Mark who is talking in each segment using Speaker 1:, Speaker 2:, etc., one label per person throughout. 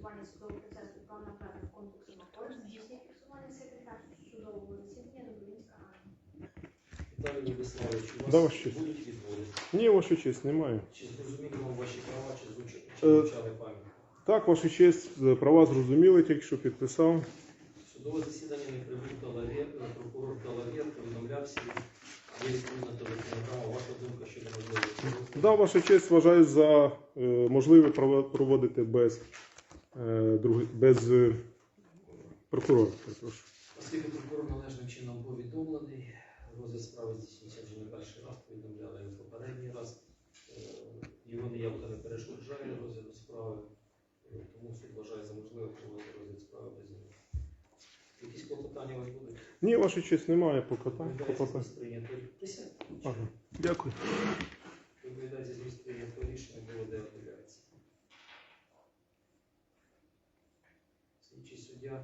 Speaker 1: фіксування судового процесу та направив конкурсу на користь здійснює фіксування секретар судового засідання Добровінська Анна.
Speaker 2: Віталій Владиславович, у вас
Speaker 3: честь.
Speaker 2: будуть відводи?
Speaker 3: Ні, ваша честь, немає.
Speaker 2: Чи зрозуміли вам ваші права, чи звучали, чи
Speaker 3: Е,
Speaker 2: звучали пам'ять?
Speaker 3: Так, ваша честь, е, права зрозуміли, тільки що підписав.
Speaker 2: Судове засідання не прибув Талавєр, прокурор Талавєр повідомлявся, є відповідна телефонограма. Ваша думка щодо можливості?
Speaker 3: Да, ваша честь, вважаю за е, можливе прово- проводити без, е, други- без е, прокурора. перепрошую.
Speaker 2: Оскільки прокурор належним чином повідомлений, розгляд справи здійснюється вже не перший раз, повідомляли його попередній раз. Е, Його неявка не перешкоджає розгляду справи, тому суд вважає за можливе проводити розгляд справи без нього. Якісь клопотання у вас будуть?
Speaker 3: Ні, ваша честь, немає покатань.
Speaker 2: Присядьте.
Speaker 3: Ага. Дякую.
Speaker 2: Відповідається зміст прийнятого рішення було де апеляції. Слідчий суддя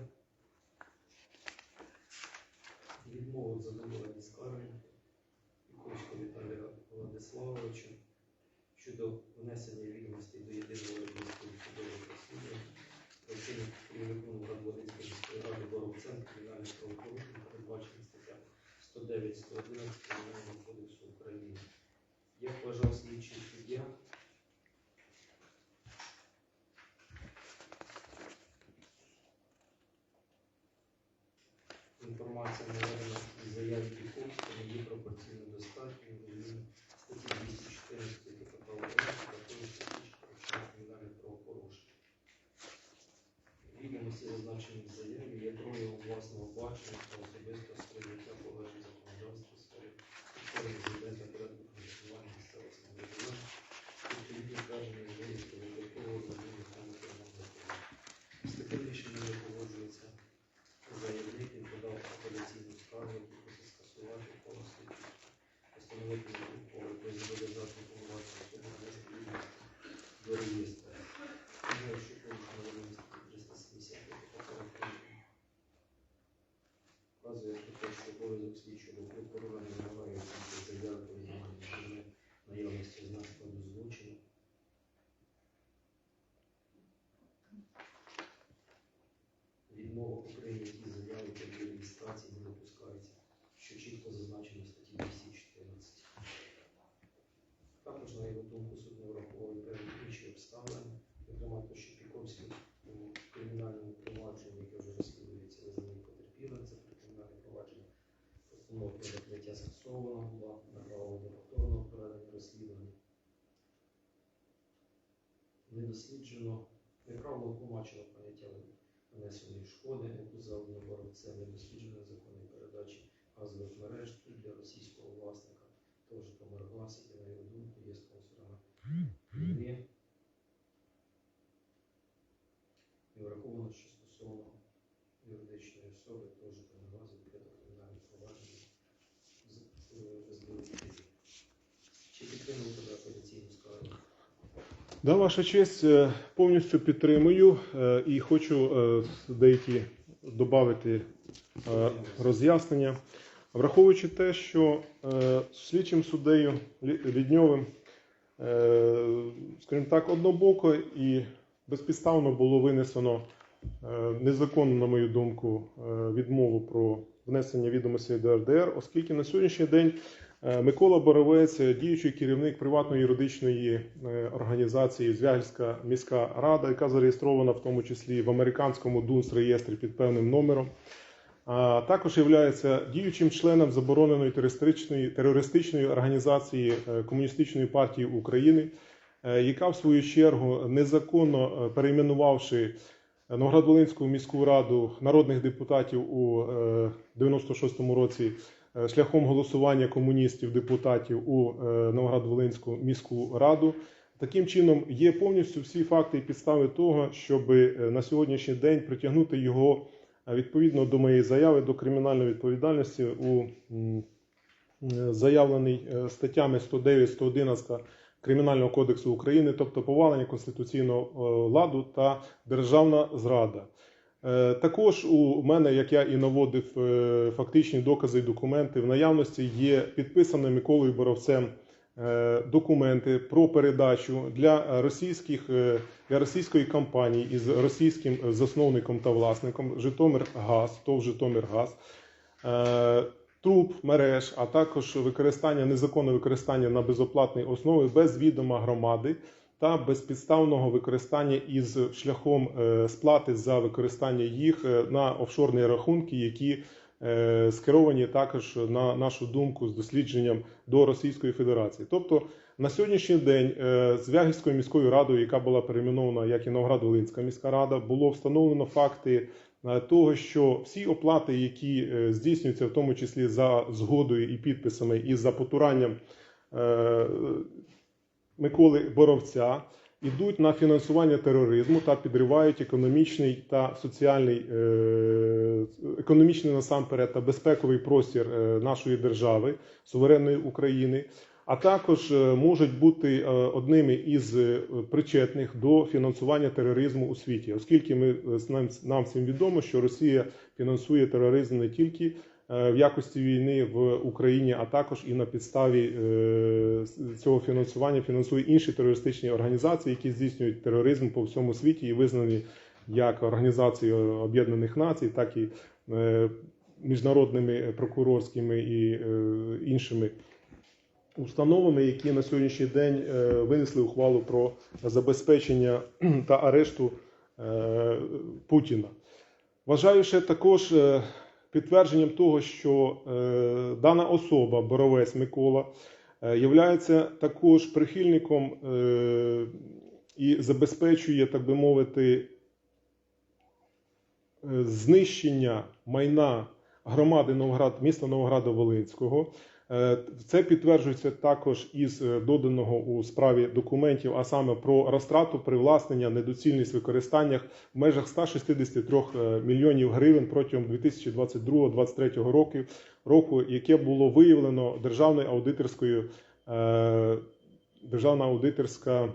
Speaker 2: відмовив задоволення скарги Віковського Віталія Владиславовича щодо внесення відомостей до єдиного реєстру судових розслідувань про вчинення керівнику Новоградводинської міської ради Боровцем кримінальних правопорушень, передбачених стаття 109 111 Кримінального кодексу України. Як вважав слідчий суддя, інформація наведена із заяви Піковського не є пропорційно достатньою до зміни статті 214 КПК України, такої статті про вчинення кримінальних правопорушень. Відомості, зазначені в заяві, є проявом власного бачення та особистого сприйняття положень законодавства в сфері підтримки президента порядку функціонування місцевого самоврядування, відповідні звернення з виїзду вибіркового закону та матеріального закону. З таким рішенням не погоджується заявник, він подав апеляційну скаргу, яку просить скасувати ухвалу слідчого. Постановити на ухвалу про зобов'язати повноваження особи може відомості до реєстру. Тому що порушення вимоги статті 370 КПК України вказує про те, що обов'язок слідчого прокурора не вимагає оцінки заяви про відповідні наявності ознак складу злочину. Відмова у прийнятті заяви про її реєстрації не допускається, що чітко зазначено в статті 214. Також, на його думку, суд не враховує певні інші обставини, зокрема те, що Піковський у кримінальному провадженні, яке вже розслідується, визнаний потерпілим, це про кримінальне провадження, постанова про закриття скасована була, направлена до повторного проведення розслідування. Не досліджено, неправильно тлумачено поняття нанесеної шкоди, яку завдано боровцем, не досліджено законної передачі газових мереж для російського власника, теж Комарглас, який, на його думку, є спонсорами війни. І враховано, що стосовно юридичної особи теж Комарглас відкрито кримінальне провадження з е, СБУ. Чи підтримуєте ви апеляційну скаргу?
Speaker 3: Да, ваша честь, е, повністю підтримую е, і хочу е, деякі додати роз'яснення. Враховуючи те, що слідчим суддею Лідньовим, скажімо так, однобоко і безпідставно було винесено незаконну, на мою думку, відмову про внесення відомостей до РДР, оскільки на сьогоднішній день Микола Боровець, е, діючий керівник приватної юридичної е, організації Звягільська міська рада, яка зареєстрована в тому числі в американському ДУНС реєстрі під певним номером. А також є діючим членом забороненої терористичної, терористичної організації е, Комуністичної партії України, е, яка в свою чергу незаконно е, перейменувавши Новоград-Волинську міську раду народних депутатів у е, 96-му році е, шляхом голосування комуністів депутатів у е, Новоград-Волинську міську раду. Таким чином є повністю всі факти і підстави того, щоб е, на сьогоднішній день притягнути його е, відповідно до моєї заяви до кримінальної відповідальності у е, заявлений е, статтями 109-111 Кримінального кодексу України, тобто повалення конституційного е, ладу та державна зрада. Е, Також у мене, як я і наводив е, фактичні докази і документи, в наявності є підписане Миколою Боровцем е, документи про передачу для російських для російської компанії із російським засновником та власником Житомиргаз, ТОВ Житомиргаз, е, труб, мереж, а також використання незаконне використання на безоплатній основі без відома громади та безпідставного використання із шляхом е, сплати за використання їх е, на офшорні рахунки, які е, скеровані також на нашу думку з дослідженням до Російської Федерації. Тобто на сьогоднішній день з Вягільською міською радою, яка була перейменована як і Новоград-Волинська міська рада, було встановлено факти того, що всі оплати, які здійснюються, в тому числі за згодою і підписами, і за потуранням Миколи Боровця, йдуть на фінансування тероризму та підривають економічний та соціальний, е, економічний насамперед та безпековий простір е, нашої держави, суверенної України, а також е, можуть бути одними із причетних до фінансування тероризму у світі, оскільки ми нам, всім відомо, що Росія фінансує тероризм не тільки в якості війни в Україні, а також і на підставі е, цього фінансування фінансує інші терористичні організації, які здійснюють тероризм по всьому світі і визнані як Організацією Об'єднаних Націй, так і е, міжнародними прокурорськими і е, іншими установами, які на сьогоднішній день е, винесли ухвалу про забезпечення та арешту е, Путіна. Вважаю ще також е, підтвердженням того, що е, дана особа, Боровець Микола, е, являється також прихильником е, і забезпечує, так би мовити, знищення майна громади Новоград, міста Новограда-Волинського. Е, Це підтверджується також із е, доданого у справі документів, а саме про розтрату, привласнення, недоцільність використання в межах 163 е, мільйонів гривень протягом 2022-2023 років, року, яке було виявлено Державною аудиторською е, Державна аудиторська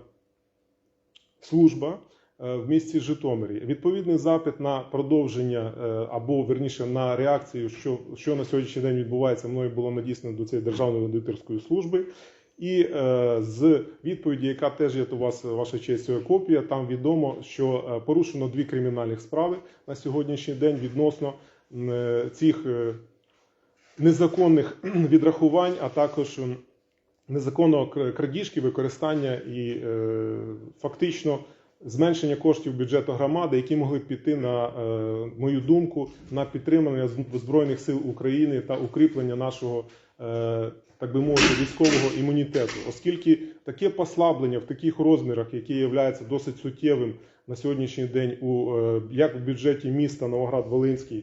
Speaker 3: служба е, в місті Житомирі. Відповідний запит на продовження е, або верніше на реакцію, що, що на сьогоднішній день відбувається, мною було надіслано до цієї державної аудиторської служби. І е, з відповіді, яка теж є у вас, ваша честь, е, копія, там відомо, що е, порушено дві кримінальних справи на сьогоднішній день відносно е, цих е, незаконних відрахувань, а також незаконного крадіжки, використання і е, фактично зменшення коштів бюджету громади, які могли б піти на е, мою думку на підтримання збройних сил України та укріплення нашого. е, Так би мовити, військового імунітету, оскільки таке послаблення в таких розмірах, яке є досить суттєвим на сьогоднішній день у е, як в бюджеті міста Новоград-Волинський,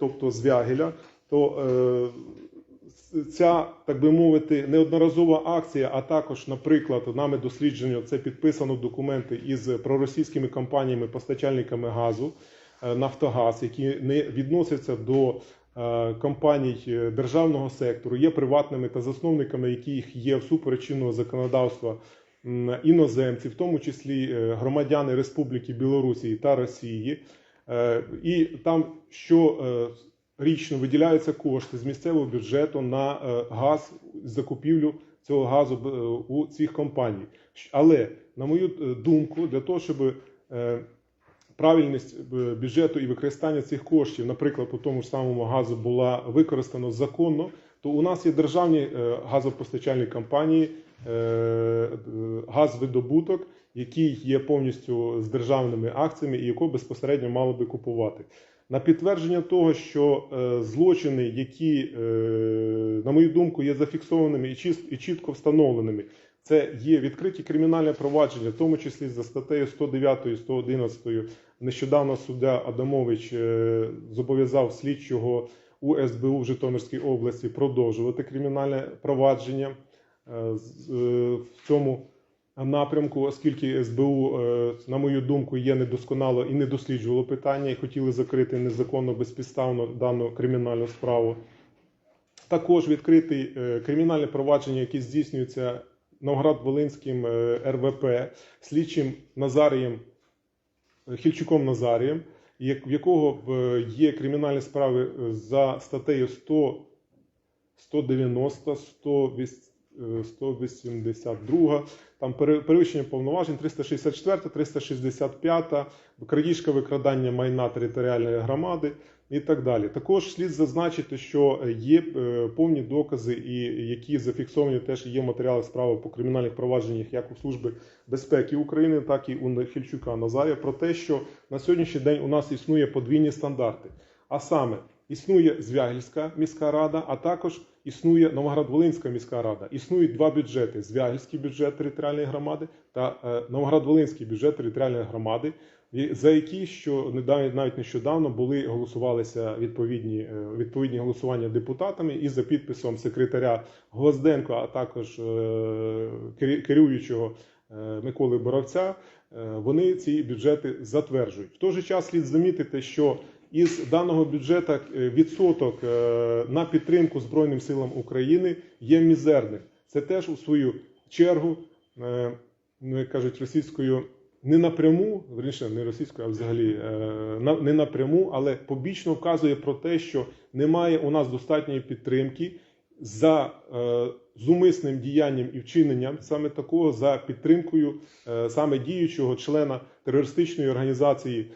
Speaker 3: тобто Звягеля, то ця, так би мовити, неодноразова акція, а також, наприклад, нами дослідження, це підписано документи із проросійськими компаніями, постачальниками газу, е, Нафтогаз, які не відносяться до е, компаній е, державного сектору, є приватними та засновниками, яких є всупереч чинного законодавства іноземці, в тому числі громадяни Республіки Білорусі та Росії. І там що річно виділяються кошти з місцевого бюджету на е, газ, закупівлю цього газу е, у цих компаній. Але, на мою е, думку, для того, щоб правильність бюджету і використання цих коштів, наприклад, по тому ж самому газу була використана законно, то у нас є державні газопостачальні компанії, газвидобуток, який є повністю з державними акціями і якого безпосередньо мало би купувати. На підтвердження того, що е, злочини, які, е, на мою думку, є зафіксованими і, і чітко встановленими, це є відкриті кримінальне провадження, в тому числі за статтею 109 111. Нещодавно суддя Адамович е, зобов'язав слідчого УСБУ в Житомирській області продовжувати кримінальне провадження в цьому напрямку, оскільки СБУ, е, на мою думку, є недосконало і не досліджувало питання і хотіли закрити незаконно безпідставно дану кримінальну справу. Також відкрити е, кримінальне провадження, яке здійснюється Новград-Волинським е, РВП, слідчим Назарієм Хільчуком Назарієм, в якого є кримінальні справи за статтею 100, 190, 100, е, 182, там перевищення повноважень 364, 365, крадіжка викрадання майна територіальної громади і так далі. Також слід зазначити, що є е, повні докази, і які зафіксовані теж є матеріали справи по кримінальних провадженнях як у Служби безпеки України, так і у Нехільчука Назарія про те, що на сьогоднішній день у нас існує подвійні стандарти. А саме існує Звягільська міська рада, а також існує Новоград-Волинська міська рада. Існують два бюджети: Звягільський бюджет територіальної громади та е, Новоград-Волинський бюджет територіальної громади, за які що навіть нещодавно були голосувалися відповідні, е, відповідні голосування депутатами і за підписом секретаря Гвозденко, а також е, керуючого Миколи Боровця. Вони ці бюджети затверджують. В той же час слід замітити, що із даного бюджету е, відсоток е, на підтримку Збройним силам України є мізерним. Це теж у свою чергу, е, ну як кажуть російською, не напряму, верніше не російською, а взагалі не напряму, але побічно вказує про те, що немає у нас достатньої підтримки за зумисним діянням і вчиненням саме такого за підтримкою саме діючого члена терористичної організації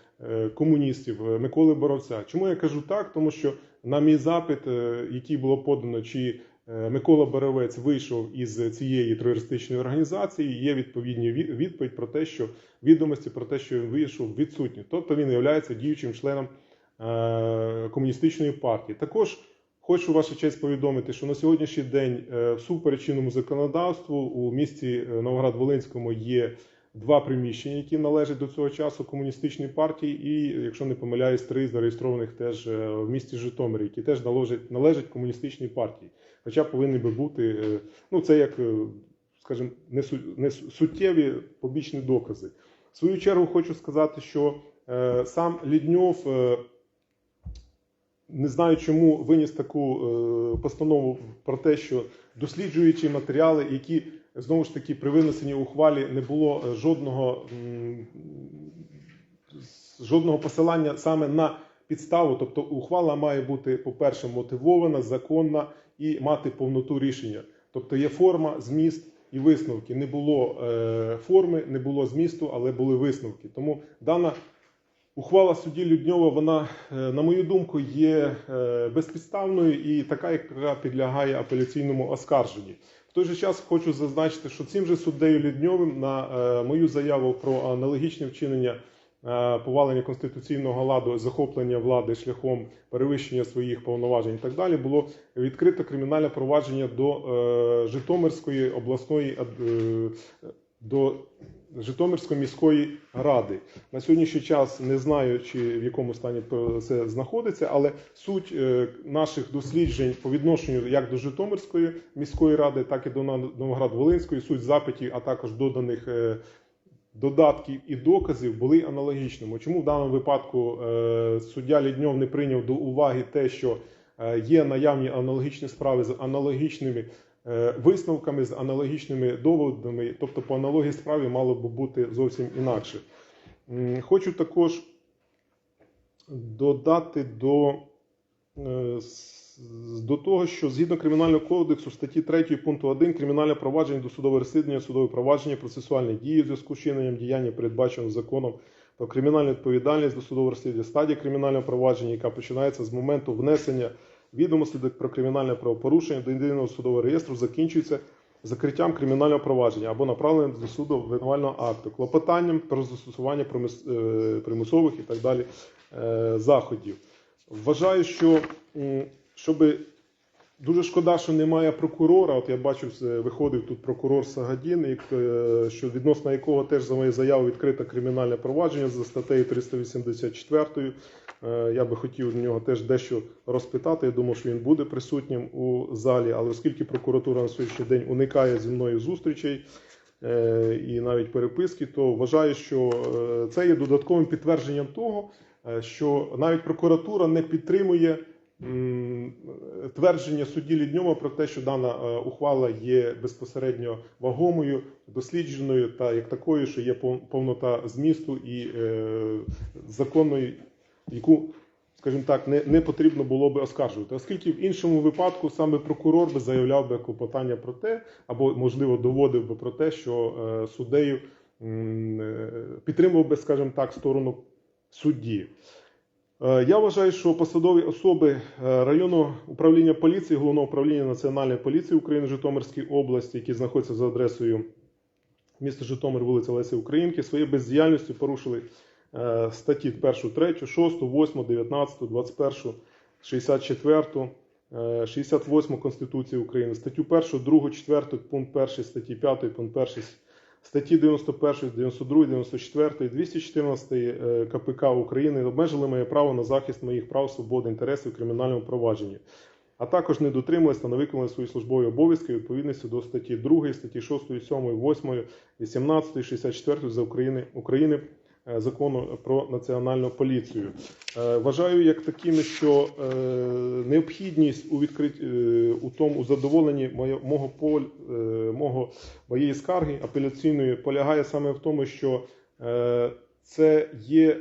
Speaker 3: комуністів е, Миколи Боровця. Чому я кажу так? Тому що на мій запит, е, який було подано, чи е, Микола Боровець вийшов із цієї терористичної організації, є відповідні відповідь про те, що відомості про те, що він вийшов, відсутні. Тобто він є діючим членом е, комуністичної партії. Також Хочу ваша честь повідомити, що на сьогоднішній день е, всупереч чинному законодавству у місті е, Новоград-Волинському є два приміщення, які належать до цього часу комуністичній партії, і, якщо не помиляюсь, три зареєстрованих теж е, в місті Житомирі, які теж належать, належать комуністичній партії. Хоча повинні би бути, е, ну це як, е, скажімо, не, су- не суттєві побічні докази. В свою чергу хочу сказати, що сам Лідньов. не знаю, чому виніс таку постанову про те, що досліджуючи матеріали, які знову ж таки при винесенні ухвалі не було е, жодного, жодного посилання саме на підставу. Тобто ухвала має бути, по-перше, мотивована, законна і мати повноту рішення. Тобто є форма, зміст і висновки. Не було е, форми, не було змісту, але були висновки. Тому дана Ухвала судді Людньова, вона, е, на мою думку, є безпідставною і така, яка підлягає апеляційному оскарженні. В той же час хочу зазначити, що цим же суддею Лідньовим на е, мою заяву про аналогічне вчинення е, повалення конституційного ладу, захоплення влади шляхом перевищення своїх повноважень і так далі, було відкрито кримінальне провадження до е, Житомирської обласної до Житомирської міської ради. На сьогоднішній час не знаю, чи в якому стані це знаходиться, але суть е, наших досліджень по відношенню як до Житомирської міської ради, так і до Новоград-Волинської, суть запитів, а також доданих е, додатків і доказів були аналогічними. Чому в даному випадку е, суддя Лідньов не прийняв до уваги те, що є наявні аналогічні справи з аналогічними висновками, з аналогічними доводами, тобто по аналогії справі мало б бути зовсім інакше. Хочу також додати до, е, до того, що згідно Кримінального кодексу статті 3 пункту 1 кримінальне провадження до судового розслідування, судове провадження, процесуальні дії в зв'язку з чиненням діяння, передбаченого законом про кримінальну відповідальність до судового розслідування, стадія кримінального провадження, яка починається з моменту внесення відомостей до- про кримінальне правопорушення до єдиного судового реєстру, закінчується закриттям кримінального провадження або направленням до суду обвинувального акту, клопотанням про застосування е, примусових і так далі е, заходів. Вважаю, що щоб дуже шкода, що немає прокурора. От я бачу, е, виходив тут прокурор Сагадін, е, що відносно якого теж за моєю заявою відкрите кримінальне провадження за статтею 384. Е, Я би хотів у нього теж дещо розпитати. Я думав, що він буде присутнім у залі, але оскільки прокуратура на сьогоднішній день уникає зі мною зустрічей і навіть переписки, то вважаю, що це є додатковим підтвердженням того, що навіть прокуратура не підтримує твердження судді Лідньова про те, що дана е, ухвала є безпосередньо вагомою, дослідженою та як такою, що є повнота змісту і е, законною, яку скажімо так, не, потрібно було би оскаржувати, оскільки в іншому випадку саме прокурор би заявляв би клопотання про те, або можливо доводив би про те, що е, суддею підтримував би, скажімо так, сторону судді. Е, Я вважаю, що посадові особи е, районного управління поліції, головного управління Національної поліції України Житомирській області, які знаходяться за адресою міста Житомир, вулиця Лесі Українки, своєю бездіяльністю порушили е, статті 1, 3, 6, 8, 19, 21, 64, е, 68 Конституції України, статтю 1, 2, 4, пункт 1 статті 5, пункт 1 статті 91, 92, 94, 214 е, КПК України обмежили моє право на захист моїх прав, свободи, інтересів у кримінальному провадженні, а також не дотримувалися та не виконали свої службові обов'язки відповідності до статті 2, статті 6, 7, 8, 18, 64 за України, України закону про національну поліцію. Е, Вважаю як такими, що е, необхідність у відкрит... е, у тому задоволенні мого поль е, мого моєї скарги апеляційної полягає саме в тому, що е, це є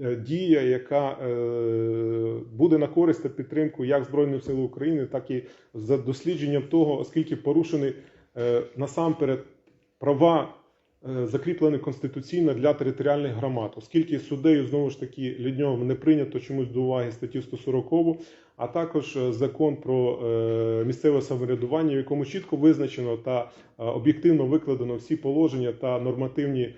Speaker 3: е, дія, яка е, буде на користь та підтримку як Збройних сил України, так і за дослідженням того, оскільки порушені е, насамперед права. Е, Закріплені конституційно для територіальних громад, оскільки суддею знову ж таки Лідньовим не прийнято чомусь до уваги статтю 140, а також е, закон про е, місцеве самоврядування, в якому чітко визначено та об'єктивно викладено всі положення та нормативні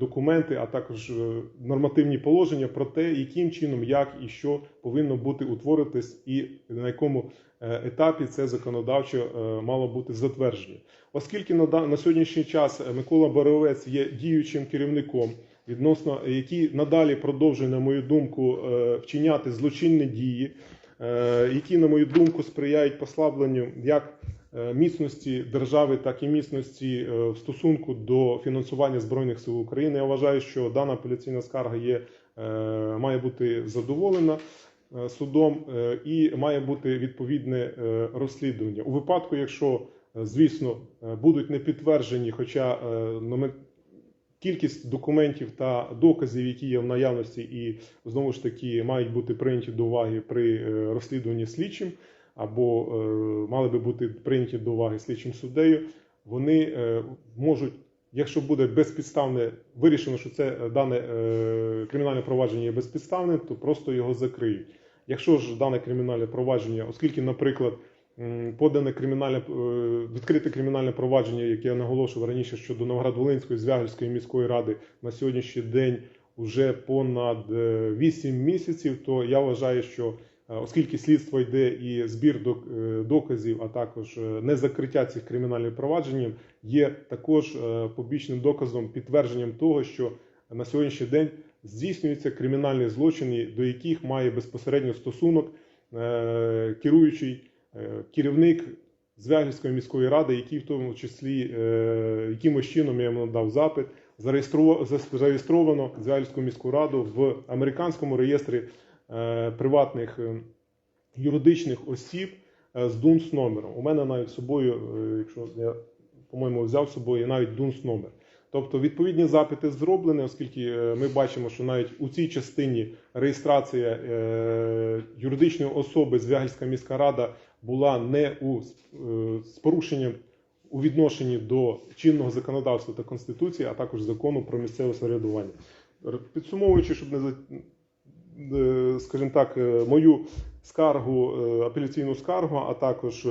Speaker 3: документи, а також нормативні положення про те, яким чином, як і що повинно бути утворитись, і на якому етапі це законодавчо мало бути затверджено. Оскільки на, на сьогоднішній час е, Микола Боровець є діючим керівником, відносно який надалі продовжує, на мою думку, е, вчиняти злочинні дії, е, які, на мою думку, сприяють послабленню як е, міцності держави, так і міцності е, в стосунку до фінансування збройних сил України. Я вважаю, що дана апеляційна скарга є, е, має бути задоволена е, судом е, і має бути відповідне е, розслідування у випадку, якщо е, звісно е, будуть не підтверджені, хоча е, кількість документів та доказів, які є в наявності, і знову ж таки мають бути прийняті до уваги при е, розслідуванні слідчим, або е, мали би бути прийняті до уваги слідчим суддею, вони е, можуть, якщо буде безпідставне, вирішено, що це е, дане е, кримінальне провадження є безпідставним, то просто його закриють. Якщо ж дане кримінальне провадження, оскільки, наприклад, подане кримінальне е, відкрите кримінальне провадження, яке я наголошував раніше щодо Новоград-Волинської Звягельської міської ради на сьогоднішній день вже понад 8 місяців, то я вважаю, що е, оскільки слідство йде і збір док- е, доказів, а також е, незакриття цих кримінальних проваджень, є також е, побічним доказом, підтвердженням того, що на сьогоднішній день здійснюються кримінальні злочини, до яких має безпосередньо стосунок е, керуючий е, керівник Звягільської міської ради, який в тому числі е, якимось чином я надав запит, зареєстровано, Звягільську міську раду в американському реєстрі е, приватних е, юридичних осіб е, з ДУНС номером. У мене навіть з собою, е, якщо я по-моєму взяв з собою, навіть ДУНС номер. Тобто відповідні запити зроблені, оскільки е, ми бачимо, що навіть у цій частині реєстрація е, юридичної особи Звягільська міська рада була не у е, з порушенням у відношенні до чинного законодавства та конституції, а також закону про місцеве самоврядування. Підсумовуючи, щоб не скажімо так, мою скаргу, апеляційну скаргу, а також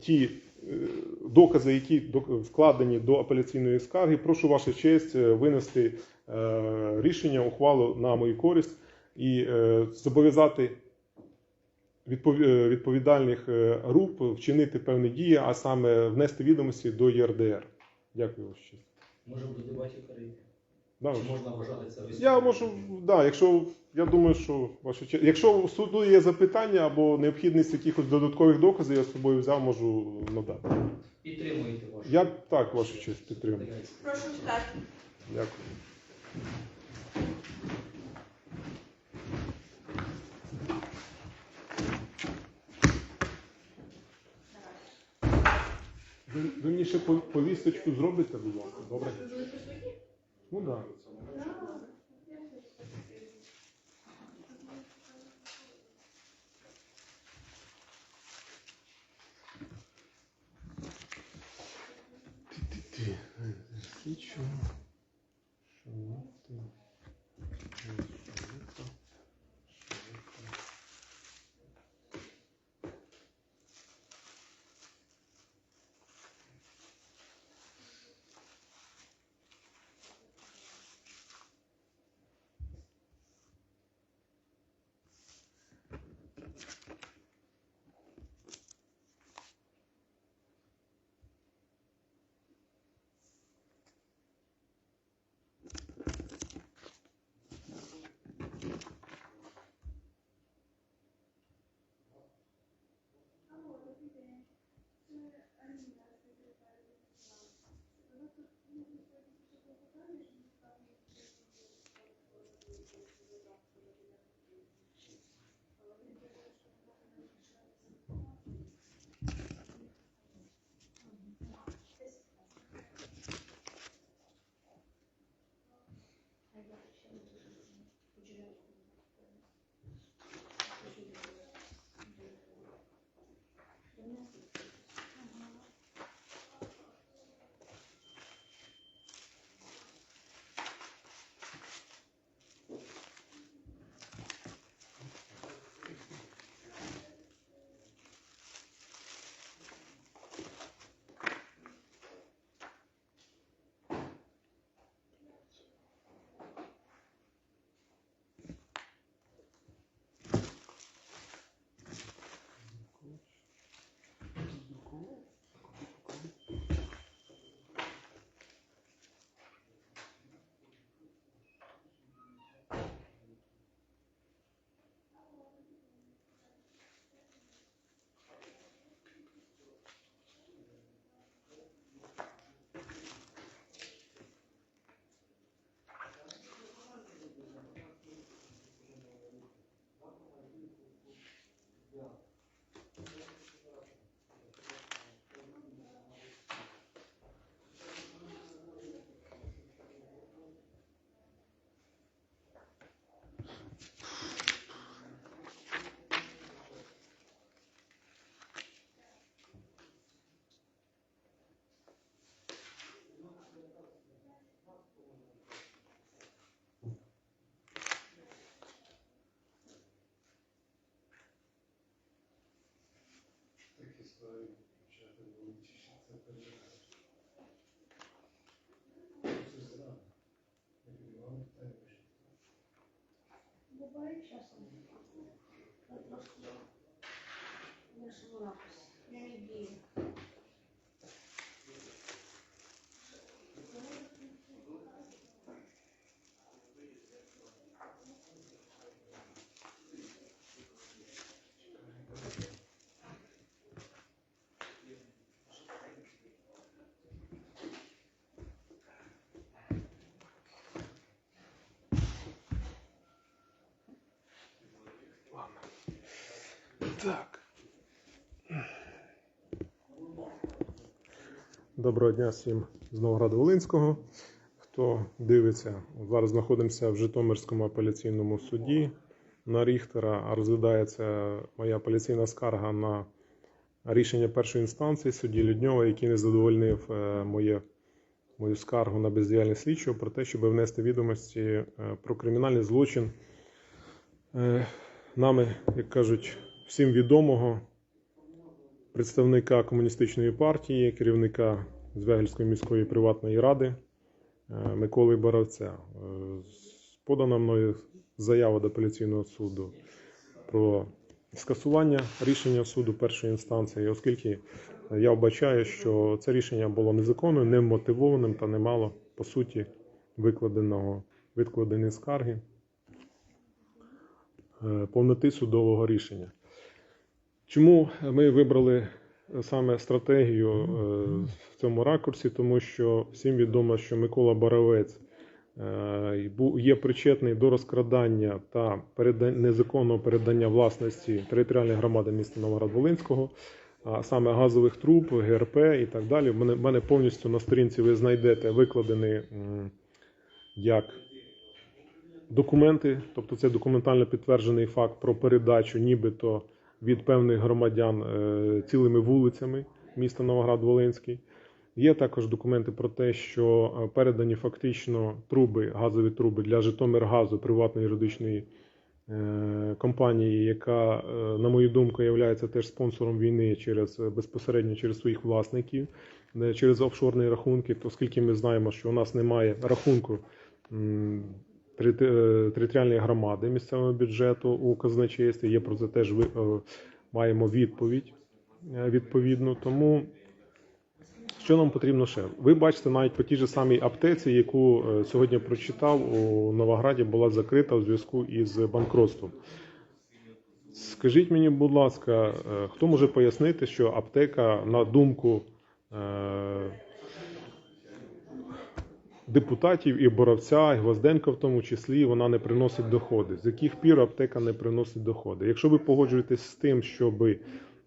Speaker 3: ті докази, які вкладені до апеляційної скарги, прошу ваша честь е, винести е, рішення, ухвалу на мою користь і е, зобов'язати відповідальних груп вчинити певні дії, а саме внести відомості до ЄРДР. Дякую ваша честь.
Speaker 4: Може бути перейти.
Speaker 3: Да,
Speaker 4: Чи можна вважати це виступом?
Speaker 3: Я можу, да, якщо я думаю, що ваша честь, якщо у суду є запитання або необхідність якихось додаткових доказів, я з собою взяв, можу надати.
Speaker 4: Підтримуєте вашу?
Speaker 3: Я так, ваша честь, підтримую.
Speaker 1: Прошу читати.
Speaker 3: Дякую. Ви, ви мені ще по- повісточку зробите, будь ласка, добре?
Speaker 1: Ви
Speaker 2: Справи почати вивчити, це переживати. Це зрано. Я вам питання пишіть.
Speaker 1: Буває часом. Я просто не нашому ракурсі. Я не дію.
Speaker 3: Так. Доброго дня всім з Новограду Волинського. Хто дивиться, зараз знаходимося в Житомирському апеляційному суді на Ріхтера. Розглядається моя апеляційна скарга на рішення першої інстанції судді Людньова, який не задовольнив е, моє, мою скаргу на бездіяльність слідчого про те, щоб внести відомості е, про кримінальний злочин е, нами, як кажуть, всім відомого представника комуністичної партії, керівника Звегельської міської приватної ради е, Миколи Боровця. Е, Подана мною заява до апеляційного суду про скасування рішення суду першої інстанції, оскільки я вбачаю, що це рішення було незаконним, немотивованим та не мало по суті викладеного викладеної скарги е, повноти судового рішення. Чому ми вибрали саме стратегію е, в цьому ракурсі? Тому що всім відомо, що Микола Боровець е, є причетний до розкрадання та незаконного передання власності територіальної громади міста Новоград-Волинського, а саме газових труб, ГРП і так далі. В мене, мене повністю на сторінці ви знайдете викладений м, як документи, тобто це документально підтверджений факт про передачу, нібито від певних громадян е, цілими вулицями міста Новоград-Волинський. Є також документи про те, що е, передані фактично труби, газові труби для Житомиргазу приватної юридичної е, компанії, яка, на мою думку, є теж спонсором війни через безпосередньо через своїх власників, через офшорні рахунки, оскільки ми знаємо, що у нас немає рахунку територіальної громади місцевого бюджету у казначействі. Є про це теж ви- е, маємо відповідь е, відповідну. Тому що нам потрібно ще? Ви бачите, навіть по тій же самій аптеці, яку е, сьогодні прочитав, у Новограді була закрита у зв'язку із банкротством. Скажіть мені, будь ласка, е, хто може пояснити, що аптека, на думку е, депутатів і Боровця, і Гвозденка в тому числі, вона не приносить доходи. З яких пір аптека не приносить доходи? Якщо ви погоджуєтесь з тим, щоби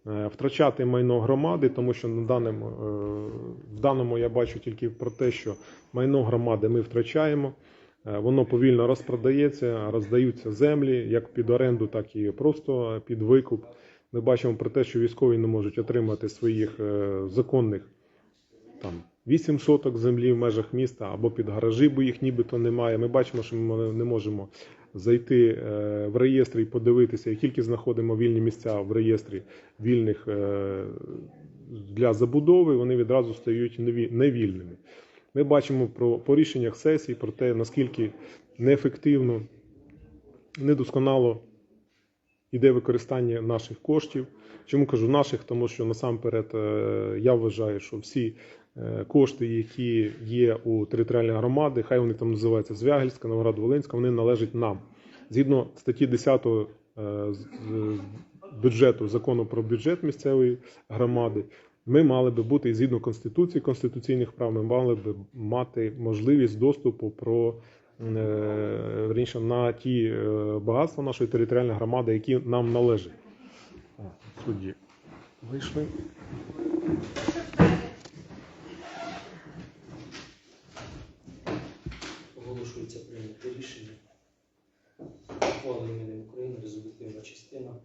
Speaker 3: е, втрачати майно громади, тому що на даному, е, в даному я бачу тільки про те, що майно громади ми втрачаємо. Е, Воно повільно розпродається, роздаються землі як під оренду, так і просто під викуп. Ми бачимо про те, що військові не можуть отримати своїх законних там 8 соток землі в межах міста або під гаражі, бо їх нібито немає. Ми бачимо, що ми не можемо зайти е, в реєстр і подивитися, як тільки знаходимо вільні місця в реєстрі вільних е, для забудови, вони відразу стають неві- невільними. Ми бачимо про, по рішеннях сесій про те, наскільки неефективно, недосконало йде використання наших коштів. Чому кажу наших? Тому що насамперед е, я вважаю, що всі кошти, які є у територіальної громади, хай вони там називаються Звягельська, Новоград-Волинська, вони належать нам. Згідно статті 10 е, бюджету закону про бюджет місцевої громади, ми мали би бути згідно конституції конституційних прав, ми мали би мати можливість доступу про е, на ті е, багатства нашої територіальної громади, які нам належать. Судді вийшли.
Speaker 2: Ухвали іменем України резолютивна частина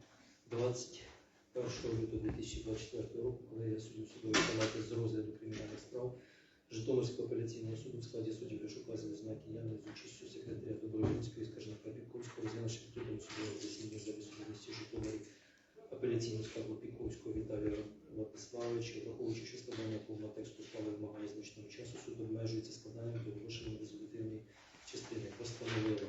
Speaker 2: 21 лютого 2024 року, коли я суддю судової палати з розгляду кримінальних справ Житомирського апеляційного суду в складі суддів Лешука Залізнаки Яни з участю секретаря Добровольської скаржника Піковського, розглянувши судом судового засідання за судовості Житомирі апеляційну скаргу Піковського Віталія Владиславовича, враховуючи, що складання повного тексту справи вимагає значного часу, суд обмежується складанням до оголошення резолютивної частини. Постановила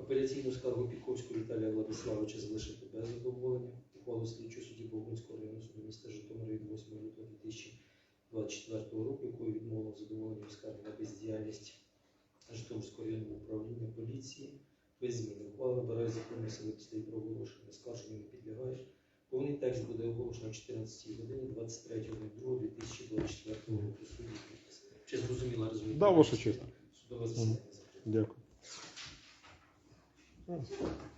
Speaker 2: апеляційну скаргу Піковського Віталія Владиславовича залишити без задоволення. Ухвалу слідчого судді Богунського районного суду міста Житомира від 8 лютого 2024 року, якою відмовило задоволення скарги на бездіяльність Житомирського районного управління поліції без зміни. Ухвала набирає законної сили після її проголошення. Скарженню не підлягає. Повний текст буде оголошено о 14 годині 23.02.2024 року. Судді. Чи зрозуміла результат?
Speaker 3: Да, ваша честь.
Speaker 2: Судове засідання.
Speaker 3: Дякую.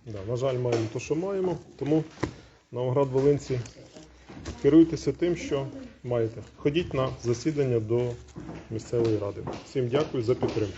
Speaker 3: Да, на жаль, маємо те, що маємо, тому Новоград Волинці керуйтеся тим, що маєте. Ходіть на засідання до місцевої ради. Всім дякую за підтримку.